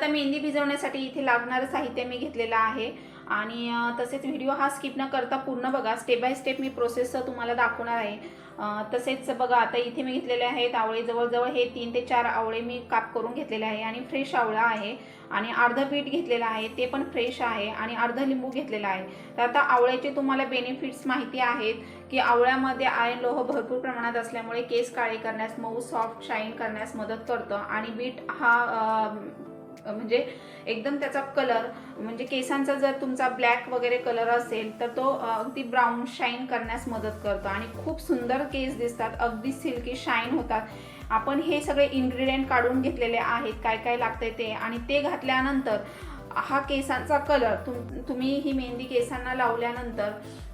आता मेहंदी भिजवण्यासाठी इथे लागणारं साहित्य मी घेतलेलं आहे. आणि तसेच व्हिडिओ हा स्किप न करता पूर्ण बघा. स्टेप बाय स्टेप मी प्रोसेस तुम्हाला दाखवणार आहे. तसेच बघा आता इथे मी घेतलेले आहेत आवळे. जवळजवळ हे तीन ते चार आवळे मी काप करून घेतलेले आहे. आणि फ्रेश आवळा आहे. आणि अर्धं पीठ घेतलेलं आहे. ते पण फ्रेश आहे. आणि अर्धं लिंबू घेतलेला आहे. तर आता आवळ्याचे तुम्हाला बेनिफिट्स माहिती आहेत की आवळ्यामध्ये आयन लोह भरपूर प्रमाणात असल्यामुळे केस काळे करण्यास मऊ सॉफ्ट शाईन करण्यास मदत करतं. आणि बीट हा म्हणजे एकदम त्याचा कलर म्हणजे केसांचा जर तुमचा ब्लॅक वगैरे कलर असेल तर तो अगदी ब्राऊन शाईन करण्यास मदत करतो. आणि खूप सुंदर केस दिसतात अगदी सिल्की शाईन होतात. आपण हे सगळे इन्ग्रेडियंट काढून घेतलेले आहेत काय काय लागते ते. आणि ते घातल्यानंतर हा केसांचा कलर तुम तुम्ही ही मेहंदी केसांना लावल्यानंतर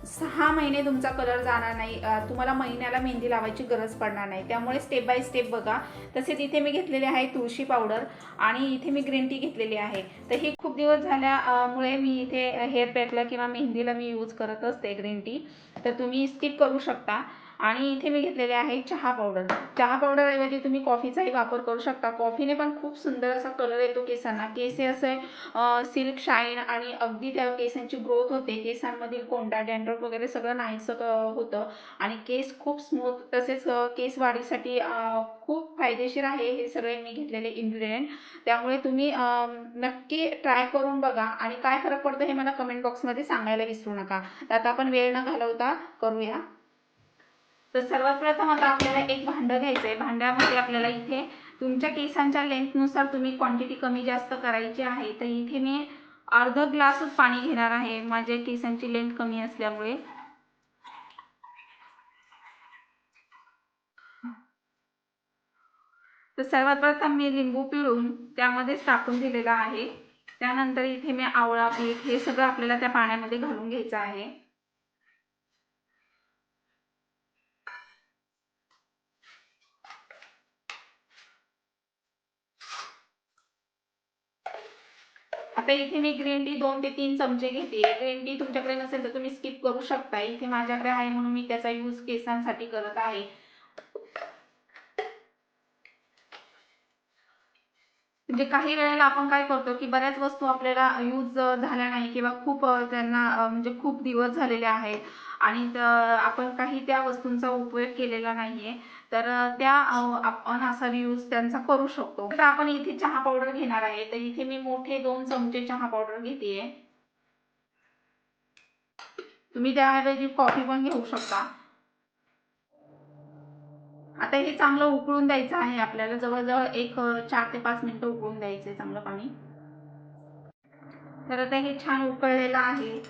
सहा महिने तुमचा कलर जाणार नाही तुम्हाला महिन्याला मेहंदी लावायची गरज पडणार नाही. त्यामुळे स्टेप बाय स्टेप बघा. तसेच इथे मी घेतलेले आहे तुळशी पावडर आणि इथे मी ग्रीन टी घेतलेली आहे. तर ही खूप दिवस झाल्यामुळे मी इथे हेअर पॅकला किंवा मेहंदीला मी यूज करत असते ग्रीन टी तर तुम्ही स्किप करू शकता. आणि इथे मी घेतलेले आहे चहा पावडर चहा पावडरऐवजी तुम्ही कॉफीचाही वापर करू शकता. कॉफीने पण खूप सुंदर असा कलर येतो केसांना. केस हे असे सिल्क शाईन आणि अगदी त्या केसांची ग्रोथ होते. केसांमधील कोंडा डॅन्ड्रफ वगैरे सगळं नाहीसं होतं. आणि केस खूप स्मूथ तसेच केस वाढीसाठी खूप फायदेशीर आहे. हे सगळे मी घेतलेले इन्ग्रेडियंट त्यामुळे तुम्ही नक्की ट्राय करून बघा. आणि काय फरक पडतो हे मला कमेंट बॉक्समध्ये सांगायला विसरू नका. तर आता आपण वेळ न घालवता करूया. तर सर्वात प्रथम आता आपल्याला एक भांडं घ्यायचं आहे भांड्यामध्ये आपल्याला इथे तुमच्या केसांच्या लेंथनुसार तुम्ही क्वांटिटी कमी जास्त करायची आहे तर इथे मी अर्ध ग्लासच पाणी घेणार आहे. माझ्या केसांची लेंथ कमी असल्यामुळे. तर सर्वात प्रथम मी लिंबू पिळून त्यामध्येच टाकून दिलेला आहे. त्यानंतर इथे मी आवळा पीठ हे सगळं आपल्याला त्या पाण्यामध्ये घालून घ्यायचं आहे. आता इथे मी ग्रीन टी दोन ते तीन चमचे घेते. ग्रीन टी तुमच्याकडे नसेल तर तुम्ही स्किप करू शकता. इथे माझ्याकडे आहे म्हणून मी त्याचा यूज केसांसाठी करत आहे. म्हणजे काही वेळेला आपण काय करतो की बऱ्याच वस्तू आपल्याला यूज झाल्या नाही किंवा खूप त्यांना म्हणजे खूप दिवस झालेले आहेत. आणि आपण काही त्या वस्तूंचा उपयोग केलेला नाहीये. तर त्या आपण असा यूज त्यांचा करू शकतो. तर आपण इथे चहा पावडर घेणार आहे. तर इथे मी मोठे दोन चमचे चहा पावडर घेते तुम्ही त्याऐवजी कॉफी पण घेऊ शकता. आता हे चांगलं उकळून द्यायचं आहे आपल्याला. जवळजवळ एक चार ते पाच मिनिटं उकळून द्यायचं आहे चांगलं पाणी. तर आता हे छान उकळलेलं आहे.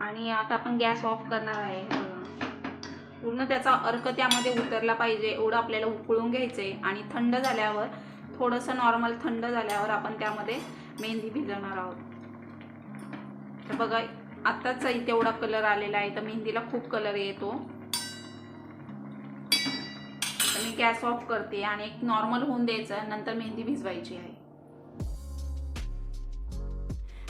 आणि आता आपण गॅस ऑफ करणार आहे. पूर्ण त्याचा अर्क त्यामध्ये उतरला पाहिजे एवढं आपल्याला उकळून घ्यायचं आहे आणि थंड झाल्यावर थोडंसं नॉर्मल थंड झाल्यावर आपण त्यामध्ये मेहंदी भिजवणार आहोत. तर बघा आत्ताच तेवढा कलर आलेला आहे तर मेहंदीला खूप कलर येतो. तर मी गॅस ऑफ करते आणि एक नॉर्मल होऊन द्यायचं नंतर मेहंदी भिजवायची आहे.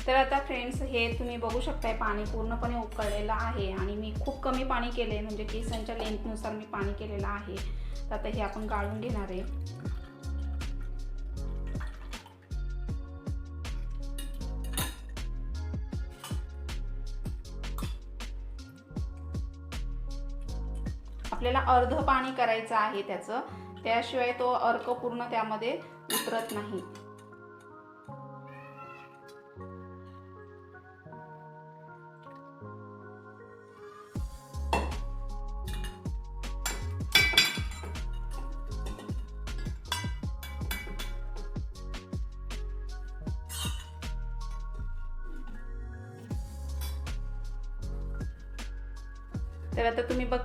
तर आता फ्रेंड्स हे तुम्ही बघू शकताय पाणी पूर्णपणे उकळलेलं आहे आणि मी खूप कमी पाणी केले म्हणजे केसांच्या लेंथनुसार मी पाणी केलेलं आहे. तर आता हे आपण गाळून घेणार आहे. आपल्याला अर्ध पाणी करायचं आहे त्याचं. त्याशिवाय तो अर्क पूर्ण त्यामध्ये उतरत नाही.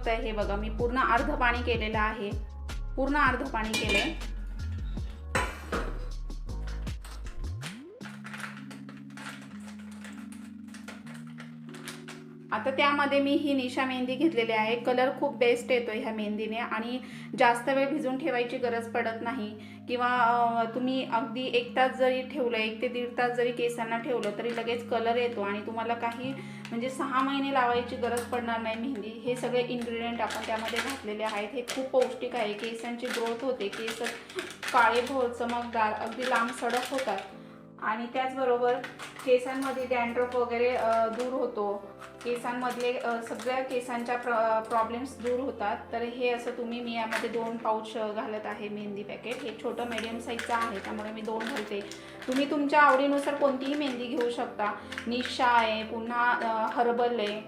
आता हे बघा मी पूर्ण अर्ध पाणी केलेलं आहे. पूर्ण अर्ध पाणी केलंय. आता त्यामध्ये मी ही निशा मेहंदी घेतलेली आहे. कलर खूप बेस्ट येतो ह्या मेहंदीने आणि जास्त वेळ भिजून ठेवायची गरज पडत नाही. किंवा तुम्ही अगदी एक तास जरी ठेवलं एक ते दीड तास जरी केसांना ठेवलं तरी लगेच कलर येतो आणि तुम्हाला काही म्हणजे सहा महिने लावायची गरज पडणार नाही मेहंदी. हे सगळे इन्ग्रेडियंट आपण त्यामध्ये घातलेले आहेत. हे खूप पौष्टिक आहे. केसांची ग्रोथ होते. केस काळे भोर चमकदार अगदी लांब सडक होतात. आणि त्याचबरोबर केसांमध्ये डॅन्ड्रफ वगैरे दूर होतो. केसांमधले सगळ्या केसांच्या प्र प्रॉब्लेम्स दूर होतात. तर हे असं तुम्ही मी यामध्ये दोन पाऊच घालत आहे मेहंदी पॅकेट हे छोटं मीडियम साईजचं आहे त्यामुळे मी दोन घालते. तुम्ही तुमच्या आवडीनुसार कोणतीही मेहंदी घेऊ शकता. निशा आहे पुन्हा हर्बल आहे.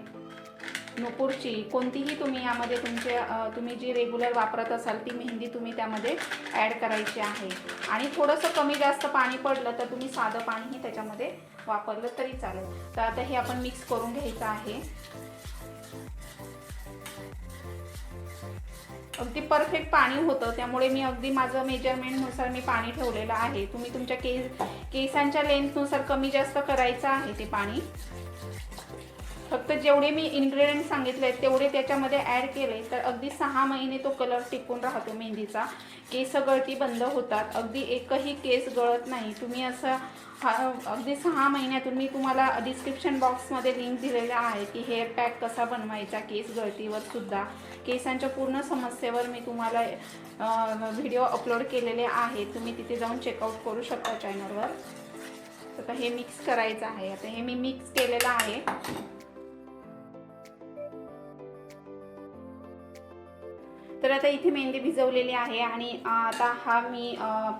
नुपूरची. कोणतीही तुम्ही यामध्ये तुमचे तुम्ही जी रेग्युलर वापरत असाल ती मेहंदी तुम्ही त्यामध्ये ॲड करायची आहे. आणि थोडंसं कमी जास्त पाणी पडलं तर तुम्ही साधं पाणीही त्याच्यामध्ये वापरलं तरी चालेल. तर आता हे आपण मिक्स करून घ्यायचं आहे. अगदी परफेक्ट पाणी होतं त्यामुळे मी अगदी माझं मेजरमेंटनुसार मी पाणी ठेवलेलं आहे. तुम्ही तुमच्या केस केसांच्या लेंथनुसार कमी जास्त करायचं आहे ते पाणी. फक्त जेवढे मी इन्ग्रेडियंट सांगितले आहेत तेवढे त्याच्यामध्ये ॲड केले तर अगदी सहा महिने तो कलर टिकून राहतो मेहंदीचा. केस गळती बंद होतात. अगदी एकही केस गळत नाही. तुम्ही असं हा अगदी सहा महिन्यातून मी तुम्हाला डिस्क्रिप्शन बॉक्समध्ये लिंक दिलेला आहे की हेअर पॅक कसा बनवायचा केस गळतीवर सुद्धा. केसांच्या पूर्ण समस्येवर मी तुम्हाला व्हिडिओ अपलोड केलेले आहे तुम्ही तिथे जाऊन चेकआउट करू शकता चॅनलवर आता हे मिक्स करायचं आहे. आता हे मी मिक्स केलेलं आहे. तर आता इथे मेहंदी भिजवलेली आहे आणि आता हा मी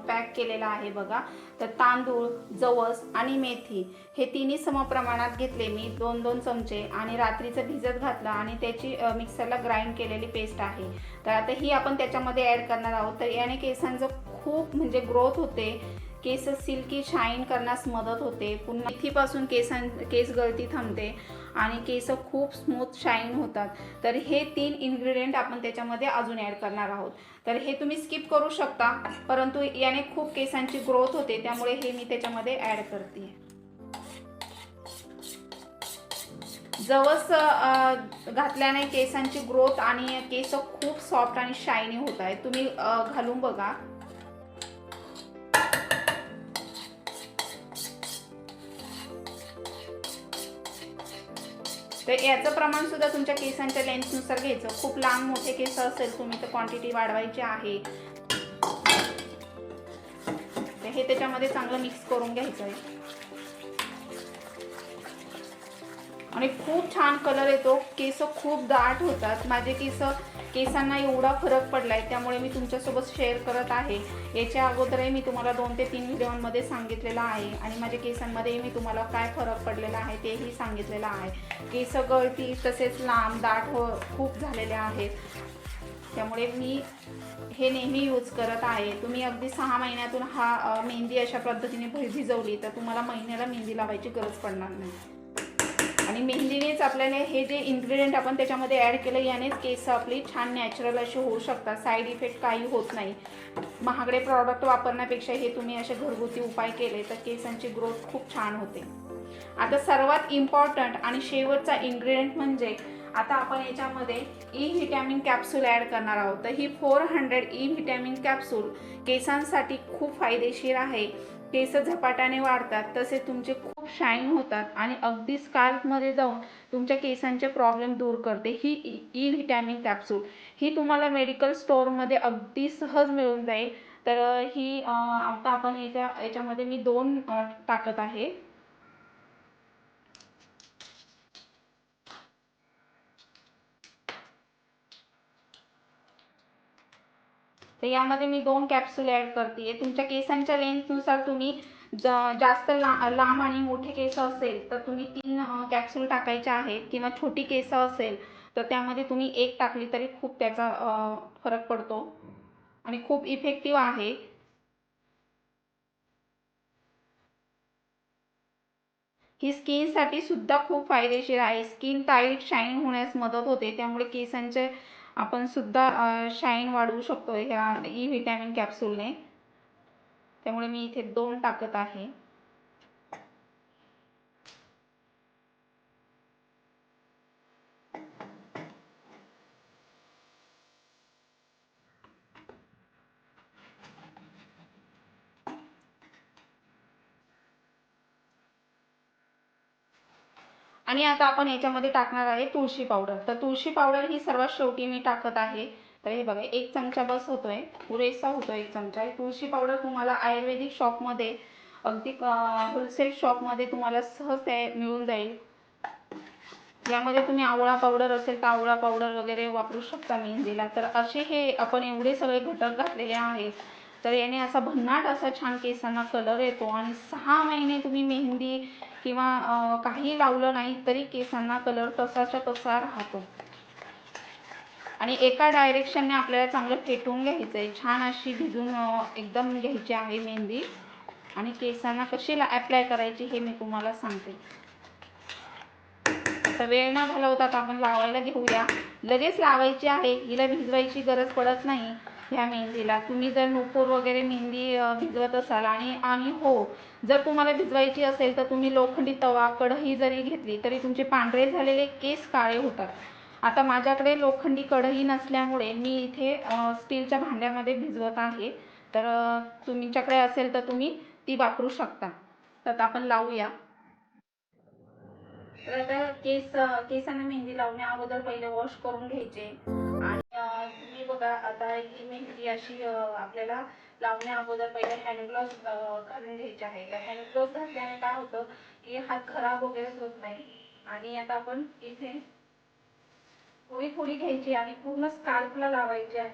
पॅक केलेला आहे बघा. तर तांदूळ जवस आणि मेथी हे तिन्ही समप्रमाणात घेतले मी दोन दोन चमचे. आणि रात्रीचं भिजत घातलं आणि त्याची मिक्सरला ग्राइंड केलेली पेस्ट आहे. तर आता ही आपण त्याच्यामध्ये ॲड करणार आहोत. तर याने केसांचं खूप म्हणजे ग्रोथ होते. केस सिल्की शाईन करण्यास मदत होते. पुन्हा मेथीपासून केसां केस गळती थांबते. आणि केस खूप स्मूथ शाईन होतात. तर हे तीन इन्ग्रेडियंट आपण त्याच्यामध्ये अजून ॲड करणार आहोत. तर हे तुम्ही स्किप करू शकता परंतु याने खूप केसांची ग्रोथ होते त्यामुळे हे मी त्याच्यामध्ये ॲड करते. जवस घातल्याने केसांची ग्रोथ आणि केस खूप सॉफ्ट आणि शायनी होत आहेत. तुम्ही घालून बघा. तर याचं प्रमाण सुद्धा तुमच्या केसांच्या लेन्थनुसार घ्यायचं. खूप लांब मोठे केस असेल तुम्ही तर क्वांटिटी वाढवायची आहे. तर हे त्याच्यामध्ये चांगलं मिक्स करून घ्यायचं आहे आणि खूप छान कलर येतो केस खूप दाट होतात. माझे केस केसांना एवढा फरक पडला आहे त्यामुळे मी तुमच्यासोबत शेअर करत आहे. याच्या अगोदरही मी तुम्हाला दोन ते तीन व्हिडिओमध्ये सांगितलेलं आहे आणि माझ्या केसांमध्येही मी तुम्हाला काय फरक पडलेला आहे तेही सांगितलेलं आहे. केस गळती तसेच लांब दाट हो खूप झालेले आहेत. त्यामुळे मी हे नेहमी यूज करत आहे. तुम्ही अगदी सहा महिन्यातून हा मेहंदी अशा पद्धतीने भिजवली तर तुम्हाला महिन्याला मेहंदी लावायची गरज पडणार नाही. आणि मेहंदीनेच आपल्याला हे जे इन्ग्रेडियंट आपण त्याच्यामध्ये ॲड केलं यानेच केस आपली छान नॅचरल असे होऊ शकतात. साईड इफेक्ट काही होत नाही. महागडे प्रॉडक्ट वापरण्यापेक्षा हे तुम्ही असे घरगुती उपाय केले तर केसांची ग्रोथ खूप छान होते. आता सर्वात इम्पॉर्टंट आणि शेवटचा इन्ग्रेडियंट म्हणजे आता आपण याच्यामध्ये ई व्हिटॅमिन कॅप्सूल ॲड करणार आहोत. तर ही four hundred E vitamin capsule केसांसाठी खूप फायदेशीर आहे. केस झपाट्याने वाढतात तसे तुमचे खूप शाईन होतात आणि अगदी स्काल्पमध्ये जाऊन तुमच्या केसांचे प्रॉब्लेम दूर करते. ही ई व्हिटॅमिन कॅप्सूल. ही तुम्हाला मेडिकल स्टोअरमध्ये अगदी सहज मिळून जाईल. तर ही आता आपण याच्या याच्यामध्ये मी दोन टाकत आहे. तर यामध्ये मी दोन कॅप्सूल ॲड करते तुमच्या केसांच्या लेंथनुसार तुम्ही ज- जास्त ला लांब आणि मोठे केस असेल तर तुम्ही तीन कॅप्सूल टाकायचे आहेत किंवा छोटी केस असेल तर त्यामध्ये तुम्ही एक टाकली तरी खूप त्याचा फरक पडतो आणि खूप इफेक्टिव्ह आहे. ही स्किनसाठी सुद्धा खूप फायदेशीर आहे. स्किन टाईट शाईन होण्यास मदत होते. त्यामुळे केसांचे आपण सुद्धा शाईन वाढवू शकतो ह्या ई व्हिटॅमिन कॅप्सूलने त्यामुळे मी इथे दोन टाकत आहे. आणि आता आपण याच्यामध्ये टाकणार आहे तुळशी पावडर. तर तुळशी पावडर ही सर्वात शेवटी मी टाकत आहे. तर हे बघा एक चमचा बस होतोय. पुरेसा होतो एक चमचा. तुळशी पावडर तुम्हाला आयुर्वेदिक शॉपमध्ये अगदी होलसेल शॉपमध्ये तुम्हाला सहज ते मिळून जाईल. यामध्ये तुम्ही आवळा पावडर असेल तर आवळा पावडर वगैरे वापरू शकता मेहंदीला. तर असे हे आपण एवढे सगळे घटक घातलेले आहेत. तर याने असा भन्नाट असा छान केसांना कलर येतो आणि सहा महिने तुम्ही मेहंदी किंवा काही लावलं नाही तरी केसांना कलर तसाच्या तसा राहतो. आणि एका डायरेक्शनने आपल्याला चांगलं फेटून घ्यायचं आहे छान अशी भिजून एकदम घ्यायची आहे मेहंदी. आणि केसांना कशी अप्लाय करायची हे मी तुम्हाला सांगते. आता वेळ न घालवतात आपण लावायला घेऊया. लगेच लावायची आहे. हिला भिजवायची गरज पडत नाही. ह्या मेहंदीला. तुम्ही जर नूपूर वगैरे मेहंदी भिजवत असाल आणि आणि हो जर तुम्हाला भिजवायची असेल तर तुम्ही लोखंडी तवा कढई जरी घेतली तरी तुमचे पांढरे झालेले केस काळे होतात. आता माझ्याकडे लोखंडी कढई नसल्यामुळे मी इथे स्टीलच्या भांड्यामध्ये भिजवत आहे. तर तुमच्याकडे असेल तर तुम्ही ती वापरू शकता. तर आपण लावूया. तर आता केस केसांना मेहंदी लावण्या अगोदर पहिले वॉश करून घ्यायचे. तुम्ही बघा आता ही मेहंदी अशी आपल्याला लावण्या अगोदर पहिले हँड ग्लोव्स घालून घ्यायचे आहे. त्या हँड घातल्याने काय होतं की हात खराब वगैरे होत नाही. आणि आता आपण इथे थोडी थोडी घ्यायची आणि पूर्ण स्कार्फला लावायची आहे.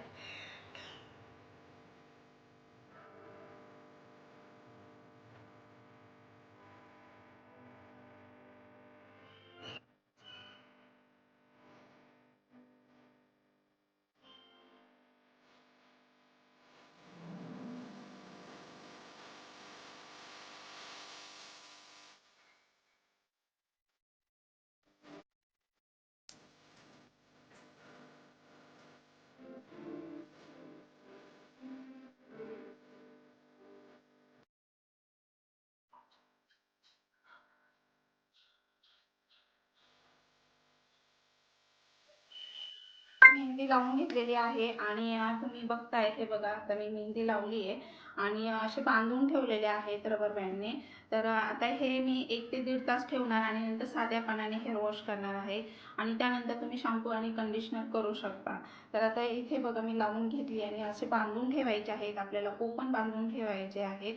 मेहंदी लावून घेतलेली आहे आणि तुम्ही बघताय हे बघा आता मी मेहंदी लावली आहे आणि असे बांधून ठेवलेले आहेत रबर बँडने. तर आता हे मी एक ते दीड तास ठेवणार आणि नंतर साध्या पाण्याने हेअर वॉश करणार आहे आणि त्यानंतर तुम्ही शॅम्पू आणि कंडिशनर करू शकता. तर आता इथे बघा मी लावून घेतली आणि असे बांधून ठेवायचे आहेत आपल्याला ओपन बांधून ठेवायचे आहेत.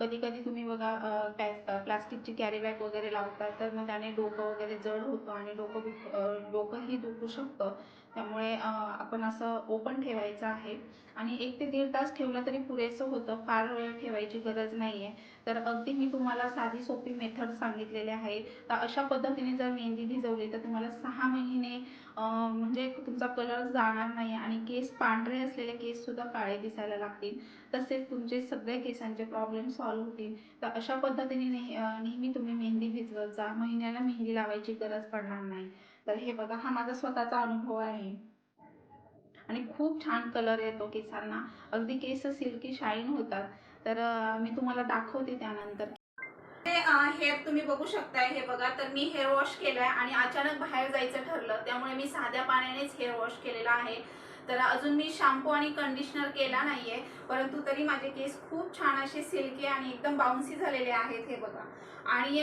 कधी कधी तुम्ही बघा प्लास्टिकची कॅरी बॅग वगैरे लावतात तर मग त्याने डोकं वगैरे जड होतं आणि डोकं दुख डोकंही दुखू शकतं. त्यामुळे आपण असं ओपन ठेवायचं आहे. आणि एक ते दीड तास ठेवलं तरी पुरेसं होतं. फार वेळ ठेवायची गरज नाही आहे तर अगदी मी तुम्हाला साधी सोपी मेथड सांगितलेली आहे. तर अशा पद्धतीने जर मेहंदी भिजवली तर तुम्हाला सहा महिने म्हणजे तुमचा कलर जाणार नाही आणि केस पांढरे असलेले केससुद्धा काळे दिसायला लागतील. तसेच तुमचे सगळे केसांचे प्रॉब्लेम सॉल्व्ह होतील. तर अशा पद्धतीने नेहमी तुम्ही मेहंदी भिजवत जा. महिन्याला मेहंदी लावायची गरज पडणार नाही. तर हे बघा हा माझा स्वतःचा अनुभव आहे. आणि खूप छान कलर येतो केसांना. अगदी केस सिल्की शाईन होतात. तर मी तुम्हाला दाखवते त्यानंतर. हेअर तुम्ही बघू शकताय. हे बघा तर मी हेअर वॉश केलंय आणि अचानक बाहेर जायचं ठरलं त्यामुळे मी साध्या पाण्यानेच हेअर वॉश केलेला आहे. तर अजून मी शॅम्पू आणि कंडिशनर केला नाहीये. परंतु तरी माझे केस खूप छान असे सिल्की आणि एकदम बाउन्सी झालेले आहेत हे बघा. आणि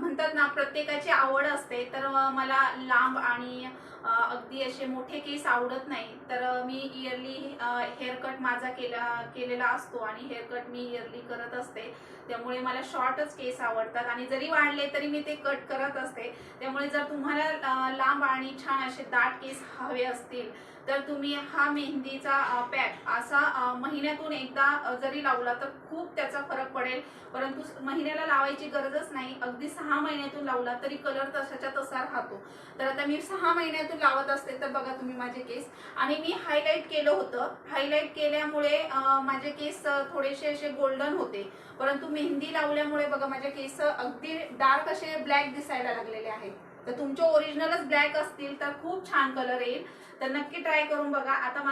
म्हणतात ना प्रत्येकाची आवड असते तर मला लांब आणि अगदी असे मोठे केस आवडत नाही. तर मी इयरली हेअरकट माझा केला केलेला असतो आणि हेअरकट मी इयरली करत असते. त्यामुळे मला शॉर्टच केस आवडतात आणि जरी वाढले तरी मी ते कट करत असते. त्यामुळे जर तुम्हाला लांब आणि छान असे दाट केस हवे असतील तर तुम्ही हा मेहंदीचा पॅक असा महिन्यातून वर्षातून एकदा जरी लावला तर खूप त्याचा फरक पडेल परंतु महिन्याला लावायची गरजच नाही अगदी सहा महिन्यातून लावला तरी कलर तशाच्या तसा राहतो तर आता मी सहा महिन्यातून लावत असते तर बघा तुम्ही माझे केस आणि मी हायलाईट केलं होतं हायलाईट केल्यामुळे माझे केस थोडेसे असे गोल्डन होते परंतु मेहंदी लावल्यामुळे बघा माझे केस अगदी डार्क असे ब्लॅक दिसायला लागलेले आहेत तर तुमचे ओरिजिनलच ब्लॅक असतील तर खूप छान कलर येईल तर नक्की ट्राय करून बघा आता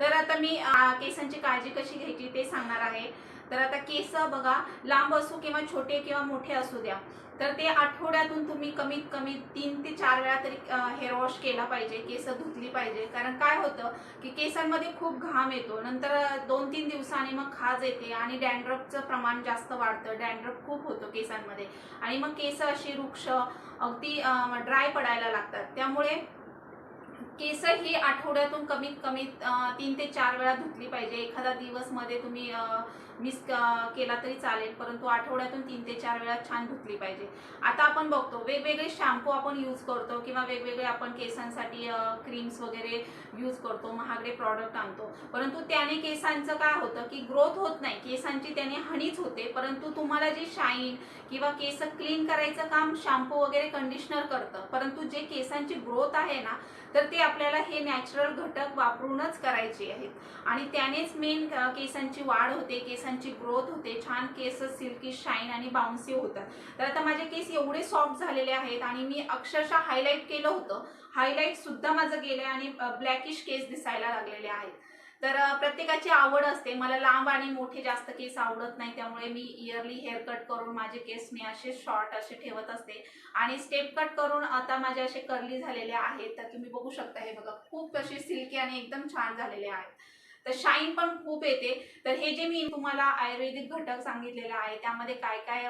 तर आता मी केसांची काळजी कशी घ्यायची ते सांगणार आहे. तर आता केस बघा लांब असो किंवा छोटे किंवा मोठे असू द्या तर ते आठवड्यातून तुम्ही कमीत कमी तीन ते चार वेळा तरी हेअर वॉश केला पाहिजे केस धुतली पाहिजे. कारण काय होतं की केसांमध्ये खूप घाम येतो नंतर दोन तीन दिवसांनी मग खाज येते आणि डॅन्ड्रफचं प्रमाण जास्त वाढतं. डॅन्ड्रफ खूप होतो केसांमध्ये. आणि मग केस अशी वृक्ष अगदी ड्राय पडायला लागतात. त्यामुळे केस ही आठवड्यातून कमीत कमी तीन ते चार वेळा धुतली पाहिजे. एखादा दिवसमध्ये तुम्ही मिस केला तरी चालेल परंतु आठवड्यातून तीन ते चार वेळा छान धुतली पाहिजे. आता आपण बघतो वेगवेगळे शॅम्पू आपण यूज करतो किंवा वेगवेगळे आपण केसांसाठी क्रीम्स वगैरे यूज करतो महागडे प्रॉडक्ट आणतो. परंतु त्याने केसांचं काय होतं की ग्रोथ होत नाही केसांची त्याने हानीच होते परंतु तुम्हाला जे शाईन किंवा केस क्लीन करायचं काम शॅम्पू वगैरे कंडिशनर करतं परंतु जे केसांची ग्रोथ आहे ना तर ते आपल्याला हे नॅचरल घटक वापरूनच करायचे आहेत. आणि त्यानेच मेन केसांची वाढ होते केसांची ग्रोथ होते. छान केस सिल्की शाईन आणि बाउन्सी होतात तर आता माझे केस एवढे सॉफ्ट झालेले आहेत आणि मी अक्षरशः हायलाईट केलं होतं. हायलाईट सुद्धा माझं गेलं आणि ब्लॅकिश केस दिसायला लागलेले आहेत. तर प्रत्येकाची आवड असते. मला लांब आणि मोठे जास्त केस आवडत नाही. त्यामुळे मी इयरली हेअर कट करून माझे केस मी असे शॉर्ट असे ठेवत असते. आणि स्टेप कट करून आता माझे असे कर्ली झालेले आहेत. तर तुम्ही बघू शकता हे बघा खूप असे सिल्की आणि एकदम छान झालेले आहेत. तर शाईन पण खूप येते. तर हे जे मी तुम्हाला आयुर्वेदिक घटक सांगितलेलं आहे त्यामध्ये काय काय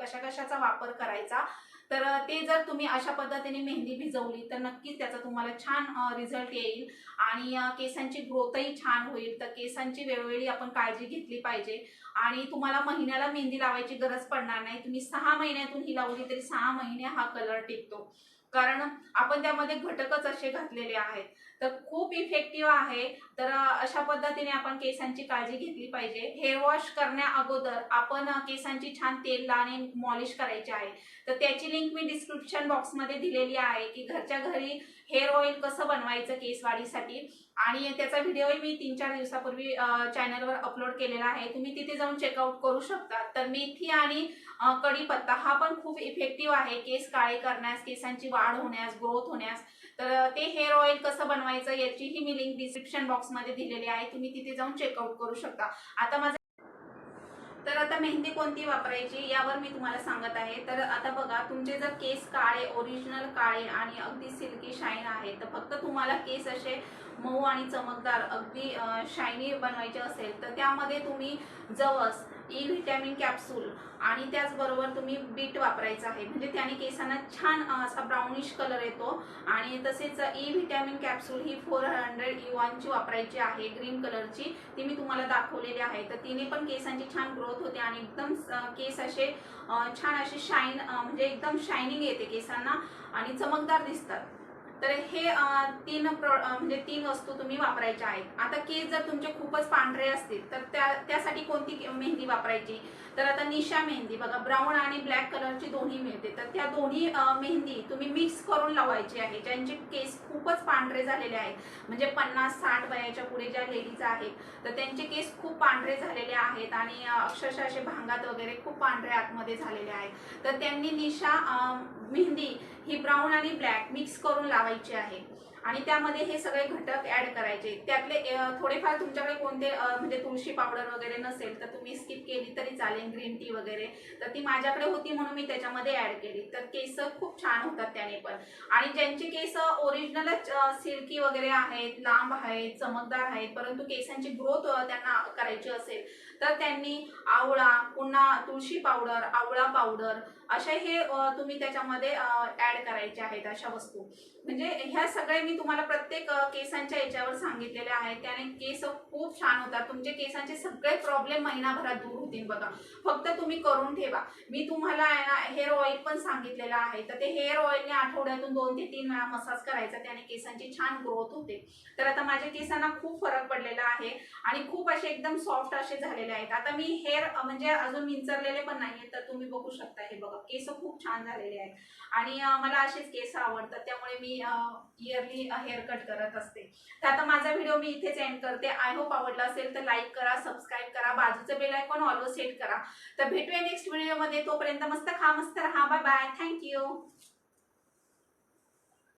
कशा कशाचा वापर करायचा तर ते जर तुम्ही अशा पद्धतीने मेहंदी भिजवली तर नक्कीच त्याचा तुम्हाला छान रिझल्ट येईल. आणि केसांची ग्रोथही छान होईल. तर केसांची वेळोवेळी आपण काळजी घेतली पाहिजे. आणि तुम्हाला महिन्याला मेहंदी लावायची गरज पडणार नाही. तुम्ही सहा महिन्यातून ही लावली तरी सहा महिने हा कलर टिकतो. कारण आपण त्यामध्ये घटकच असे घातलेले आहेत. तर खूप इफेक्टिव्ह आहे. तर अशा पद्धतीने आपण केसांची काळजी घेतली पाहिजे. हेअर वॉश करण्या अगोदर आपण केसांची छान तेल आणि मॉलिश करायची आहे. तर त्याची लिंक मी डिस्क्रिप्शन बॉक्समध्ये दिलेली आहे की घरच्या घरी हेअर ऑइल कसं बनवायचं केस वाढीसाठी आणि त्याचा व्हिडिओही मी तीन चार दिवसापूर्वी चॅनलवर अपलोड केलेला आहे. तुम्ही तिथे जाऊन चेकआउट करू शकता. तर मेथी आणि कढीपत्ता हा पण खूप इफेक्टिव्ह आहे. केस काळे करण्यास केसांची वाढ होण्यास ग्रोथ होण्यास. तर ते हेअर ऑइल कसं बनवायचं याचीही मी लिंक डिस्क्रिप्शन बॉक्समध्ये दिलेली आहे. तुम्ही तिथे जाऊन चेकआउट करू शकता. आता माझं तर आता मेहंदी कोणती वापरायची यावर मी तुम्हाला सांगत आहे. तर आता बघा तुमचे जर केस काळे ओरिजिनल काळे आणि अगदी सिल्की शाईन आहे तर फक्त तुम्हाला केस असे मऊ आणि चमकदार अगदी शायनी बनवायचे असेल तर त्यामध्ये तुम्ही जवस ई व्हिटॅमिन कॅप्सूल आणि त्याचबरोबर तुम्ही बीट वापरायचं आहे. म्हणजे त्याने केसांना छान असा ब्राउनिश कलर येतो आणि तसेच ई व्हिटॅमिन कॅप्सूल ही फोर हंड्रेड युवानची वापरायची आहे ग्रीन कलरची ती मी तुम्हाला दाखवलेली आहे. तर तिने पण केसांची छान ग्रोथ होते आणि एकदम केस असे छान असे शाईन म्हणजे एकदम शायनिंग येते केसांना आणि चमकदार दिसतात. तर हे तीन प्रो म्हणजे तीन वस्तू तुम्ही वापरायच्या आहेत. आता केस जर तुमचे खूपच पांढरे असतील तर त्या त्यासाठी कोणती मेहंदी वापरायची? तर आता निशा मेहंदी बघा ब्राऊन आणि ब्लॅक कलरची दोन्ही मिळते. तर त्या दोन्ही मेहंदी तुम्ही मिक्स करून लावायची आहे. ज्यांचे केस खूपच पांढरे झालेले आहेत म्हणजे पन्नास साठ वयाच्या पुढे ज्या लेडीज आहेत तर त्यांचे केस खूप पांढरे झालेले आहेत आणि अक्षरशः असे भांगात वगैरे खूप पांढरे आतमध्ये झालेले आहेत. तर त्यांनी निशा मेहंदी ही ब्राऊन आणि ब्लॅक मिक्स करून लावायची आहे. आणि त्यामध्ये हे सगळे घटक ऍड करायचे. त्यातले थोडेफार तुमच्याकडे कोणते म्हणजे तुळशी पावडर वगैरे नसेल तर तुम्ही स्किप केली तरी चालेल ग्रीन टी वगैरे. तर ती माझ्याकडे होती म्हणून मी त्याच्यामध्ये ऍड केली. तर केस खूप छान होतात त्याने पण. आणि ज्यांचे केस ओरिजिनलच सिल्की वगैरे आहेत लांब आहेत चमकदार आहेत परंतु केसांची ग्रोथ त्यांना करायची असेल तर त्यांनी आवळा पुन्हा तुळशी पावडर आवळा पावडर असे हे तुम्ही त्याच्यामध्ये ऍड करायचे आहेत अशा वस्तू. म्हणजे ह्या सगळ्या मी तुम्हाला प्रत्येक केसांच्या याच्यावर सांगितलेल्या आहेत. त्याने केस खूप छान होतात. तुमचे केसांचे सगळे प्रॉब्लेम महिनाभरात दूर होतील बघा. फक्त तुम्ही करून ठेवा. मी तुम्हाला आहे ना हेअर ऑइल पण सांगितलेलं आहे. तर ते हेअर ऑइलने आठवड्यातून दोन ते तीन वेळा मसाज करायचा. त्याने केसांची छान ग्रोथ होते. तर आता माझ्या केसांना खूप फरक पडलेला आहे. आणि खूप असे एकदम सॉफ्ट असे झालेले आहेत. आता मी हेअर म्हणजे अजून विंचरलेले पण नाहीये तर तुम्ही बघू शकता हे बघा. केस खूप छान झालेले आहेत. आणि मला असेच केस आवडतात त्यामुळे मी इयरली हेअर कट करत असते. तर आता माझा व्हिडिओ मी इथेच एंड करते. आय होप आवडला असेल तर लाईक करा सबस्क्राईब करा बाजूचं बेल आयकॉन ऑलवर सेट करा. तर भेटूया नेक्स्ट व्हिडिओमध्ये तोपर्यंत मस्त खा मस्त राहा. Bye bye thank you